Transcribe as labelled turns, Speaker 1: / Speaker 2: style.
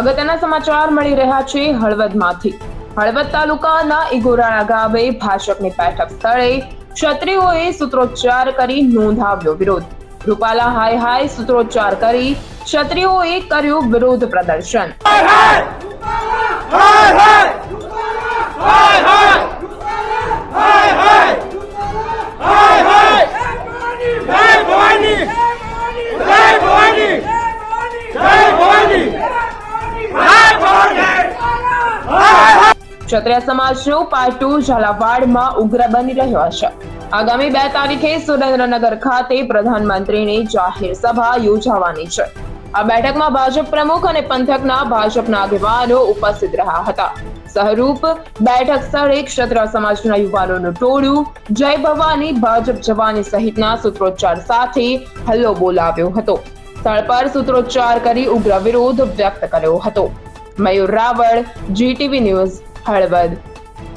Speaker 1: અગત્યના સમાચાર મળી રહ્યા છે હળવદમાંથી. હળવદ તાલુકાના ઇગોરાળા ગામે ભાજપની બેઠક સ્થળે ક્ષત્રિયોએ સૂત્રોચ્ચાર કરી નોંધાવ્યો વિરોધ. રૂપાલા હાય હાય સૂત્રોચ્ચાર કરી ક્ષત્રિયોએ કર્યું વિરોધ પ્રદર્શન
Speaker 2: જય ભવાની જય ભવાની જય ભવાની જય ભવાની
Speaker 1: ક્ષત્રિય સમાજનો પાટુ ઝાલાવાડમાં ઉગ્ર બની રહ્યો છે. આગામી બે તારીખે સુરેન્દ્રનગર ખાતે પ્રધાનમંત્રીની જાહેર સભા યોજાવાની છે. આ બેઠકમાં ભાજપ પ્રમુખ અને પંથકના ભાજપના આગેવાનો ઉપસ્થિત રહ્યા હતા. સહરૂપ બેઠક સ્થળે ક્ષત્રિય સમાજના યુવાનોનું ટોળું, જય ભવાની, ભાજપ જવાની સહિતના સૂત્રોચ્ચાર સાથે હલ્લો બોલાવ્યો હતો. સ્થળ પર સૂત્રોચ્ચાર કરી ઉગ્ર વિરોધ વ્યક્ત કર્યો હતો. Mayur Raval GTV news Halvad